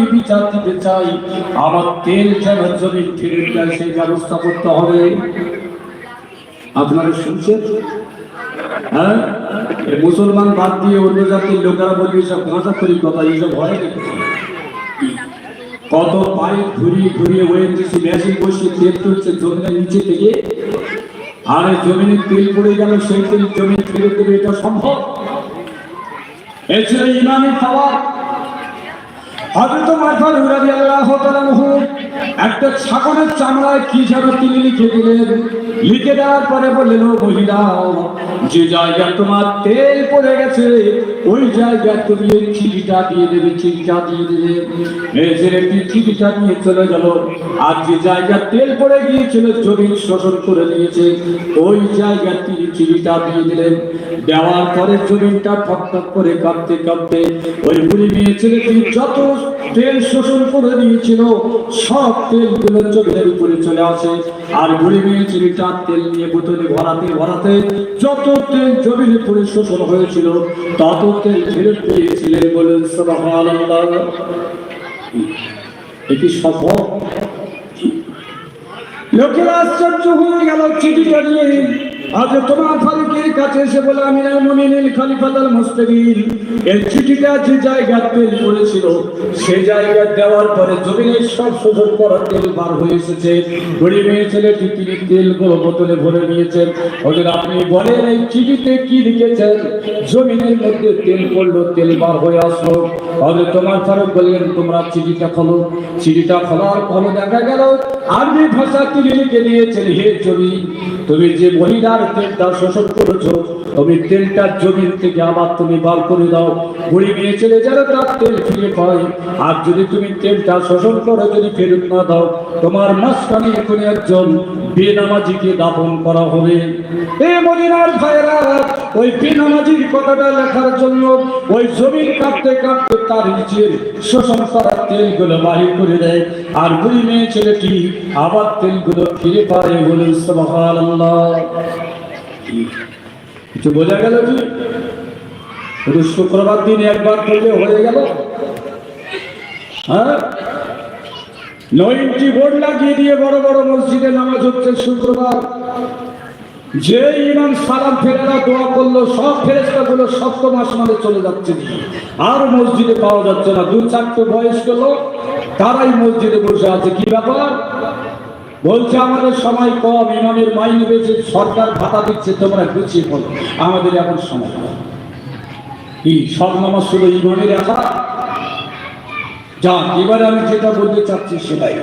আমি চাই, আমার তেল ফিরে ব্যবস্থা করতে হবে। আপনারা শুনছেন? হ্যাঁ? মুসলমান বাদ দিয়ে অন্য জাতির লোকেরা বলবে সব ভাষা করি কথা এইসব হয় কত পাইপ ঘুরিয়ে ঘুরিয়ে ওএনজিসি মেশিন বসিয়ে তেল তুলছে জমিনের নিচে থেকে। আর জমিনে তেল পড়ে গেল, সেই তেল জমি ফেরত দেবে, এটা সম্ভব? এছাড়া ইমামের খাবার হযরত মারফার রাদিয়াল্লাহু তাআলা একটা ছাগলের চামড়ায় কি যেন তিনি লিখে দিলেন। লিখে দেওয়ার পরে বললেন, ও মহিলা, যে জায়গায় তোমার তেল পড়ে গেছে, ওই জায়গায় তুমি চিঠিটা দিয়ে দেবে, চিঠিটা দিয়ে দেবে। মেয়েছের একটি চিঠিটা নিয়ে চলে গেল। আর যে জায়গায় তেল পড়ে গিয়েছিল, জমিন শোষণ করে নিয়েছে, ওই জায়গায় তিনি চিঠিটা দিয়ে দিলেন। দেওয়ার পরে জমিনটা ঠক করে কাঁপতে কাঁপতে ওই বুড়ি মেয়ে ছেলেটি যত তেল শোষণ করে দিয়েছিল সব তেলগুলো জমিনের উপরে চলে আসে। আর বুড়ি মেয়ে ছেলেটা তেল নিয়ে বোতলে ভরাতে ভরাতে যত তেল জমির উপরে শোষণ হয়েছিল, তত তেল ফেরত পেয়েছিলেন বলেন এটি সফল? লোকেরা আশ্চর্য হয়ে গেল চিঠিটা নিয়ে। তোমার কাছে বলে, আমি মুমিনিল খলিফাতুল মুস্তাকিম এই চিঠিটা যে জায়গা তেল দেওয়ার পরে সব তেল বার হয়ে এসেছে। বোতলে ভরে নিয়েছেন। আপনি বলেন, এই চিঠিতে কি লিখেছেন? জমিনের মধ্যে তেল পড়ল, তেল বার হয়ে আসলো। তাহলে তোমার ফারুক বললেন, তোমরা চিঠিটা খোলো। চিঠিটা খোলার পরে দেখা গেল, আরবি ভাষা তিনি লিখে দিয়েছেন, হে জমি, তুমি যে মহিলার তেলটা শোষণ করেছ তুমি তেলটা জমির থেকে আবার তুমি বার করে দাও। বুড়ি মেয়ে ছেলে যেন তার তেল ফিরে পায় আর যদি তুমি তেলটা শোষণ করো, যদি ফেরত না দাও, তোমার মাঝখানে এখন একজন বেনামাজিকে দাফন করা হবে। এ মদিনার ভাইরা ওই বেনামাজির কথাটা লেখার জন্য ওই জমিন কাঁপতে কাঁপতে তার নিচের শোষণ করার তেলগুলো বাহির করে দেয়। আর বুড়ি মেয়ে ছেলেটি আবার তেলগুলো ফিরে পায় বলে সুবহানাল্লাহ। কিছু বোঝা গেল কি? শুধু শুক্রবার দিন একবার করলে হয়ে গেল? হ্যাঁ? নয়টি বোর্ড লাগিয়ে দিয়ে বড় বড় মসজিদে নামাজ হচ্ছে শুক্রবার। যে ইমাম সালাম ফেরেরা দোয়া করল, সব ফেরেস্তা গুলো সপ্তম আসমানে চলে যাচ্ছে। আর মসজিদে পাওয়া যাচ্ছে না। দু চারটে বয়স্ক লোক, তারাই মসজিদে বসে আছে। কি ব্যাপার? বলছে, আমাদের সময় কম, ইমামের মাইনে বেশি, সরকার ভাতা দিচ্ছে, তোমরা গুছিয়ে বলো। আমাদের এখন সময় কি সব নামাজ শুধু ইমামের একা যা এবারে আমি যেটা বলতে চাচ্ছি সেটাই।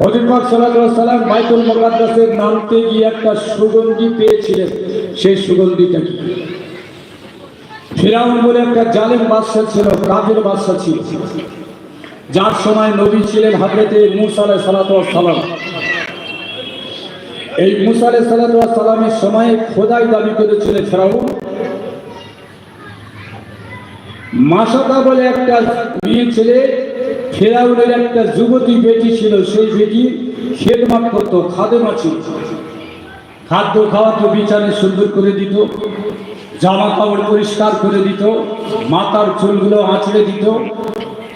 হজরত সাল্লাম বাইতুল মুকাদ্দাসের নামতে গিয়ে একটা সুগন্ধি পেয়েছিলেন। সেই সুগন্ধিটা কি? ফেরাউন বলে একটা জালেম বাদশা ছিল কাজের বাদশা ছিল। যার সময় নবী ছিলেন হাজরতে মুসা আলাই সালাম। এই মুসা আলাই সালামের সময়ে খোদাই দাবি করেছিলেন ফেরাউন মাসাদা বলে একটা মেয়ে ছেলে, ফেরাউনের একটা যুবতী বেটি ছিল, সেই বেটি খেদমাত করতো, খাদেমা ছিল। খাদ্য খাওয়াতো বিচারে সুন্দর করে দিত, জামা কাপড় পরিষ্কার করে দিত, মাথার চুলগুলো আঁচড়ে দিত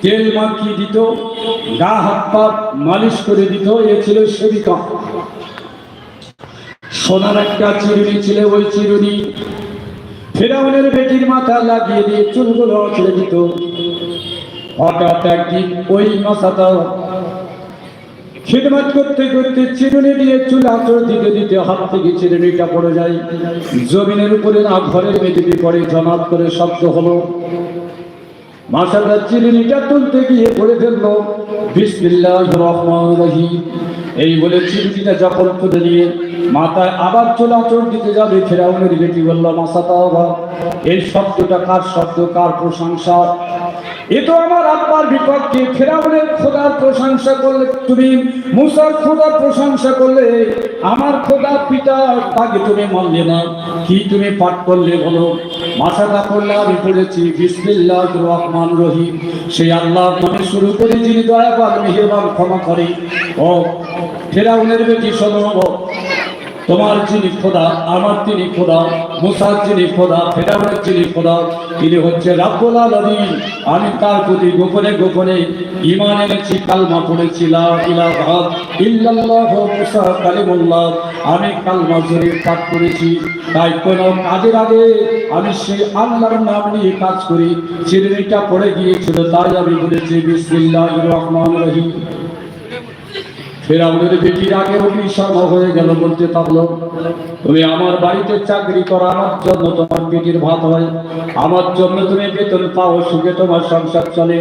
তেল মাখিয়ে দিত, গা হাত পা মালিশ করে দিত, এ ছিল সেবিকা সোনার একটা চিরুনি ছিল, ওই চিরুনি ফেরাউনের বেটির মাথা লাগিয়ে দিয়ে চুলগুলো ছেড়ে দিত। হঠাৎ একদিন ওই মশাটা খিদমত করতে করতে চিরুনি দিয়ে চুল আঁচড় দিতে দিতে হাত থেকে চিরুনিটা পড়ে যায়। জমিনের উপরে না, ঘরের মেঝেতে পড়ে জমাত করে শব্দ হলো। মাসাটা চিরুনিটা তুলতে গিয়ে পড়ে ফেলল বিসমিল্লাহ রহমান রহিম। এই বলে চিরুনিটা যখন তুলে নিয়ে মাথায় আবার চলাচল দিতে যাবে ফেরাউনের বেটি বলল মাসাতা এই শব্দটা কার শব্দ, কার প্রশংসা? এ তো আমার আব্বার বিপক্ষে ফেরাউনের খোদার প্রশংসা করলে, তুমি মুসার খোদার প্রশংসা করলে, আমার খোদা পিতা তাকে তুমি মানলে না। কি তুমি পাঠ করলে বলো? মাথাটা করলে আমি পড়েছি বিসমিল্লাহ রহমান রহিম। সেই আল্লাহ নামে শুরু করে যিনি দয়াবান, মেহেরবান, ক্ষমা করে। ও ফেরাউনের বেটি শোনো। তোমার যিনি খোদা, আমার তিনি খোদা, মুসার যিনি খোদা, ফেরাউনের যিনি খোদা, তিনি হচ্ছে রাব্বুল আলামিন। আমি তার প্রতি গোপনে গোপনে ঈমান এনেছি, কালমা পড়েছি, লা ইলাহা ইল্লাল্লাহ আমি কালমা জোরে পাঠ করেছি, তাই কোন কাজের আগে আমি সেই আল্লাহর নাম নিয়ে কাজ করি। চিরুনিটা পড়ে গিয়েছিল, তাই আমি বলেছি, বিসমিল্লাহির রহমানির রহিম। তুমি আমার বাড়িতে চাকরি করো আমার জন্য তোমার পেটির ভাত হয়। আমার জন্য তুমি বেতন পাও, সুখে তোমার সংসার চলে।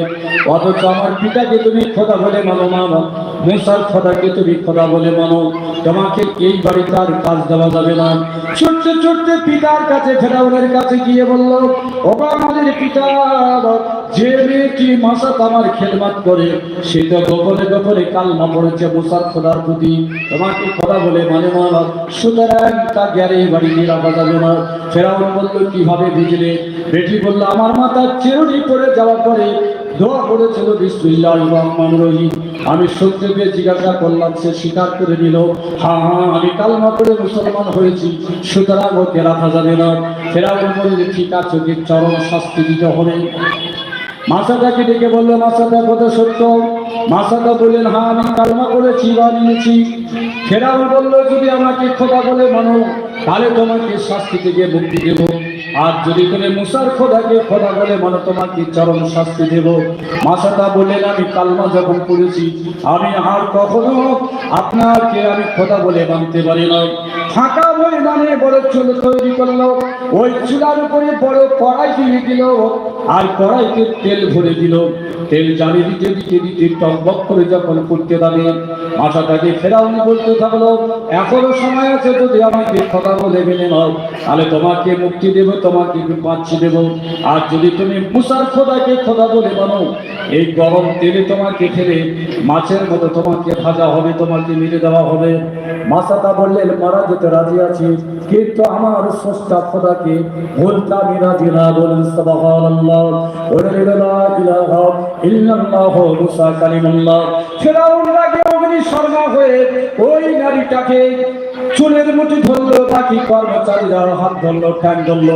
অথচ আমার পিতাকে তুমি খোদা বলে মানো মুসার খোদাকে তুমি খোদা বলে মানো। তোমাকে এই বাড়িতে আর কাজ দেওয়া যাবে না। ছুটতে ছুটতে পিতার কাছে ফেরাউনের কাছে গিয়ে বলল ওগো আমাদের পিতা, যে মেয়েটি মাসাত আমার খেদমাত করে, সে তো গোপনে গোপনে কালমা পড়েছে মুসার খোদার প্রতি তোমাকে খোদা বলে মানে মানা সুতরাং তা জ্ঞানে বাড়ি নিরাপদ হবে না। ফেরাউন বলল, কীভাবে বুঝলে? বেটি বলল, আমার মাথার চেরুনি পড়ে যাওয়ার পরে দোয়া করেছিল বিসমিল্লাহ রহমান রহিম। আমি পেয়ে জিজ্ঞাসা করলাম, সে স্বীকার করে নিল হ্যাঁ হ্যাঁ আমি কালমা করে মুসলমান হয়েছি, সুতরাং ওকে রাখা যাবে না। ফেরাউন বললে, ঠিক আছে চরম শাস্তি দিতে হবে। মাসাদাকে ডেকে বলল, মাসাদা, কথা সত্য। মাসাদা বললেন হ্যাঁ আমি কালমা করেছি বা নিয়েছি ফেরাও বলল, যদি আমাকে খোদা বলে মানো, তাহলে তোমাকে শাস্তি থেকে মুক্তি দেব। আর যদি তুমি মুসার খোদাকে, খোদা বলে মানো তোমাকে চরম শাস্তি দেব। মাসাদা বললেন, আমি কালমা যখন পড়েছি, আমি আর কখনো আপনাকে আমি খোদা বলে মানতে পারি না ফাঁকা ময়দানে বড় চুল তৈরি করল, ওই চুলার উপরে বড় কড়াই দিয়ে দিল, আর কড়াইতে তেল ভরে দিল। তেল জ্বালিয়ে দিতে দিতে দিতে টকবক করে যখন করতে যাবে মাথাটাকে ফেরাউন বলতে থাকল এখনও সময় আছে যদি আমাকে কথা বলে মেনে নাও, তাহলে তোমাকে মুক্তি দেব তোমাকে পাচ্ছি দেব। আর যদি তুমি মুসার খোদাকে খোদা বলে মানো এই গরম তেলে তোমাকে ফেলে মাছের মতো তোমাকে ভাজা হবে, তোমাকে মেরে দেওয়া হবে। মাসাটা বললেন মারা যেতে রাজি আছি, কিন্তু আমার স্রষ্টা খোদাকে বলতে আমি রাজি বলেন চুলের মুঠি ধরলো, বাকি কর্মচারীরা হাত ধরলো, ঠ্যাং ধরলো।